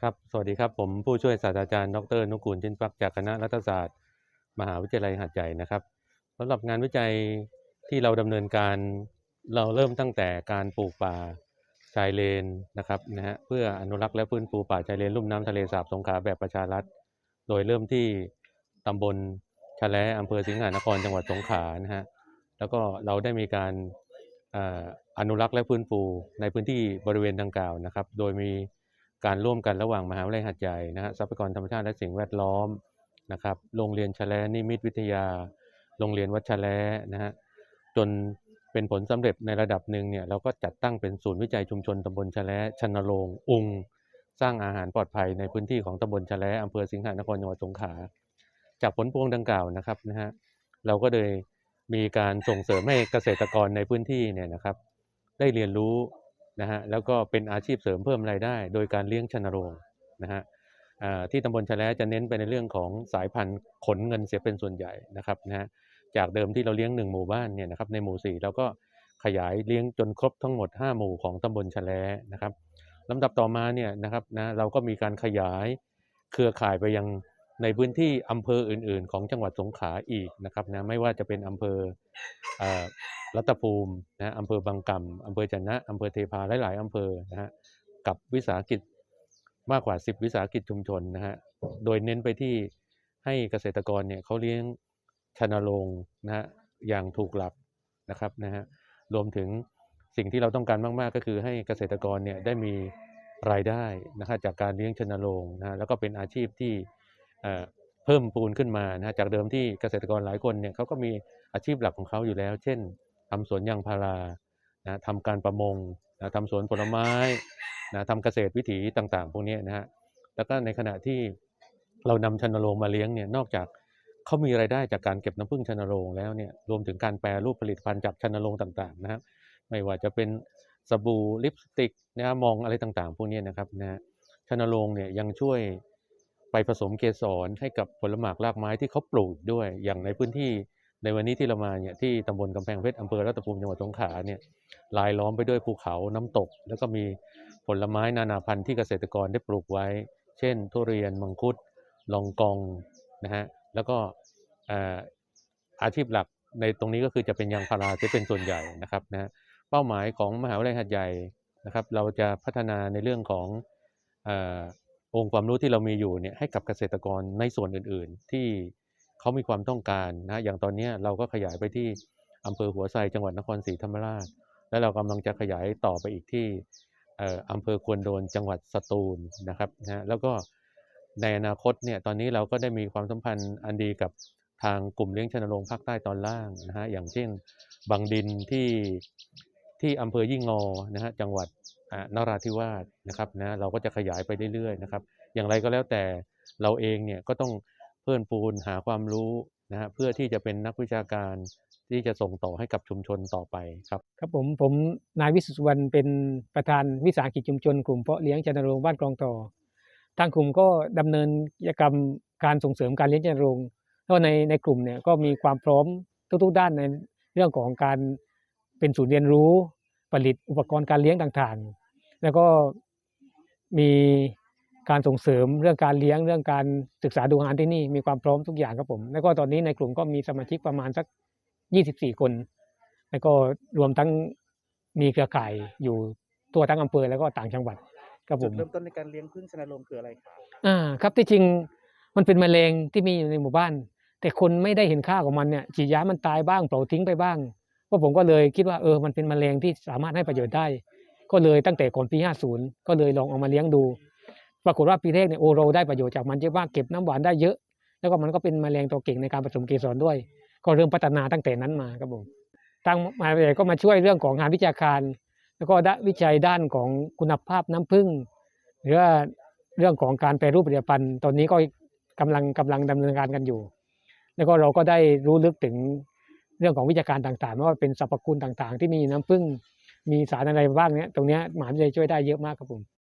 ครับ สวัสดีครับ ผมผู้ช่วยศาสตราจารย์ ดรนุกูลจินฟักจากคณะรัฐศาสตร์ มหาวิทยาลัยหาดใหญ่นะครับสำหรับงานวิจัยที่เราดำเนินการเราเริ่มตั้งแต่การปลูกป่าชายเลนนะครับนะฮะเพื่ออนุรักษ์และฟื้นฟูป่าชายเลนลุ่มน้ำทะเลสาบสงขลาแบบประชารัฐ โดยเริ่มที่ตำบลชะแลอำเภอสิงหานครจังหวัดสงขลานะฮะแล้วก็เราได้มีการเอ่ออนุรักษ์และฟื้นฟูในพื้นที่บริเวณดังกล่าวนะครับ โดยมี การร่วมกันระหว่างมหาวิทยาลัยหาดใหญ่นะฮะทรัพยากรธรรมชาติและสิ่งแวดล้อมนะครับ โรงเรียนชะแลนิมิตรวิทยา โรงเรียนวัดชะแลนะฮะจนเป็นผลสำเร็จในระดับหนึ่งเนี่ยเราก็จัดตั้งเป็นศูนย์วิจัยชุมชนตำบลชะแลชนโรงอุงสร้างอาหารปลอดภัยในพื้นที่ของตำบลชะแลอำเภอสิงหานครจังหวัดสงขลาจากผลพวงดังกล่าวนะครับนะฮะเราก็เลยมีการส่งเสริมให้เกษตรกรในพื้นที่เนี่ยนะครับ ได้เรียนรู้ นะฮะแล้วก็เป็นอาชีพเสริมเพิ่มรายได้ โดยการเลี้ยงชนโรงนะฮะที่ตำบลชะแลจะเน้นไปในเรื่องของสายพันธุ์ขนเงินเสียเป็นส่วนใหญ่นะครับนะฮะจากเดิมที่เราเลี้ยงหนึ่งหมู่บ้านเนี่ยนะครับในหมู่สี่เราก็ขยายเลี้ยงจนครบทั้งหมด 5 หมู่ของตำบลชะแลนะครับลำดับต่อมาเนี่ยนะครับนะเราก็มีการขยายเครือข่ายไปยัง ในพื้นที่อำเภออื่น ๆ ของจังหวัดสงขลาอีกนะครับนะไม่ว่าจะเป็นอำเภอรัตภูมินะอำเภอบางกำอำเภอจันนะอำเภอเทพาหลาย ๆอำเภอนะฮะกับวิสาหกิจมากกว่า 10 วิสาหกิจชุมชนนะฮะโดยเน้นไปที่ให้เกษตรกรเนี่ยเขาเลี้ยงชนโรงนะฮะอย่างถูกหลักนะครับนะฮะรวมถึงสิ่งที่เราต้องการมาก ๆ ก็คือให้เกษตรกรเนี่ยได้มีรายได้นะครับจากการเลี้ยงชนโรงนะฮะแล้วก็เป็นอาชีพที่ เอ่อเพิ่มปูนขึ้นมานะฮะจากเดิมที่เกษตรกรหลายคนเนี่ยเขาก็มีอาชีพหลักของเขาอยู่แล้ว เช่นทำสวนยางพารานะทำการประมงนะทำสวนผลไม้นะทำเกษตรวิถีต่าง ๆ พวกนี้นะฮะแล้วก็ในขณะที่เรานำชนโรงมาเลี้ยงเนี่ยนอกจากเขามีรายได้จากการเก็บน้ำผึ้งชนโรงแล้วเนี่ยรวมถึงการแปรรูปผลิตภัณฑ์จากชนโรงต่างๆนะครับไม่ว่าจะเป็นสบู่ลิปสติกนะครับมองอะไรต่างๆ พวกนี้นะครับนะฮะชนโรงเนี่ยยังช่วย ไปผสมเกสรให้กับผลหมากรากไม้ที่เขาปลูกด้วย อย่างในพื้นที่ในวันนี้ที่เรามาเนี่ยที่ตำบลกำแพงเพชรอำเภอรัตภูมิจังหวัดสงขลาเนี่ยลายล้อมไปด้วยภูเขาน้ำตก แล้วก็มีผลไม้นานาพันธุ์ที่เกษตรกรได้ปลูกไว้ เช่น ทุเรียนมังคุดลองกองนะฮะแล้วก็อาอาชีพหลักในตรงนี้ก็คือจะเป็นยางพาราที่เป็นส่วนใหญ่นะครับนะฮะเป้าหมายของมหาวิทยาลัยหัดใหญ่นะครับ เราจะพัฒนาในเรื่องของ องค์ความรู้ที่เรามีอยู่เนี่ยให้กับเกษตรกรในส่วนอื่น ๆ ที่เขามีความต้องการนะอย่างตอนนี้เราก็ขยายไปที่อำเภอหัวไซจังหวัดนครศรีธรรมราช และเรากำลังจะขยายต่อไปอีกที่อำเภอควนโดนจังหวัดสตูลนะครับนะแล้วก็ในอนาคตเนี่ยตอนนี้เราก็ได้มีความสัมพันธ์อันดีกับทางกลุ่มเลี้ยงชนโรงภาคใต้ตอนล่างนะฮะอย่างเช่นบางดินที่ที่อำเภอยี่งอนะฮะจังหวัด นราธิวาสนะครับนะเราก็จะขยายไปเรื่อยๆนะครับ อย่างไรก็แล้วแต่เราเองเนี่ยก็ต้องเพิ่มปูนหาความรู้นะฮะเพื่อที่จะเป็นนักวิชาการที่จะส่งต่อให้กับชุมชนต่อไปครับครับผมผมนายวิสุทธิ์วรรณเป็นประธานวิสาหกิจชุมชน กลุ่มเพาะเลี้ยงชนโรงบ้านกรองต่อทางกลุ่มก็ดำเนินกิจกรรมการส่งเสริมการเลี้ยงชนโรงแล้วในในกลุ่มเนี่ยก็มีความพร้อมทุกๆ ด้านในเรื่องของการเป็นศูนย์เรียนรู้ผลิตอุปกรณ์การเลี้ยงต่างๆ แล้วก็มีการส่งเสริมเรื่องการเลี้ยงเรื่องการศึกษาดูงานที่นี่มีความพร้อมทุกอย่างครับผม แล้วก็ตอนนี้ในกลุ่มก็มีสมาชิกประมาณสัก 24 คน แล้วก็รวมทั้งมีเครือข่ายอยู่ทั่วทั้งอำเภอแล้วก็ต่างจังหวัดครับผจุดมเริ่มต้นในการเลี้ยงพึ่งชนโรงคืออะไรครับอ่าครับที่จริงมันเป็นแมลงที่มีอยู่ในหมู่บ้าน แต่คนไม่ได้เห็นค่าของมันเนี่ยฉีดยามันตายบ้างเผาทิ้งไปบ้างก็ผมก็เลยคิดว่าเออมันเป็นแมลงที่สามารถให้ประโยชน์ได้ ก็เลยตั้งแต่ก่อนปี 50 ก็เลยลองเอามาเลี้ยงดู ปรากฏว่าปีแรกเนี่ยโอเรได้ประโยชน์จากมันเยอะมากเก็บน้ำหวานได้เยอะ แล้วก็มันก็เป็นแมลงตัวเก่งในการผสมเกสรด้วย ก็เริ่มพัฒนาตั้งแต่นั้นมาครับผมทางมหาวิทยาลัยก็มาช่วยเรื่องของงานวิชาการ แล้วก็ด้วิจัยด้านของคุณภาพน้ำผึ้งหรือว่าเรื่องของการแปรรูปผลิตภัณฑ์ตอนนี้ก็กำลังกำลังดำเนินการกันอยู่ แล้วก็เราก็ได้รู้ลึกถึงเรื่องของวิชาการต่างๆไม่ว่าเป็นสรรพคุณต่างๆ ที่มีน้ำผึ้ง มีสารอะไรบ้างเนี่ยตรงเนี้ยมหาวิทยาลัยช่วยได้เยอะมากครับผม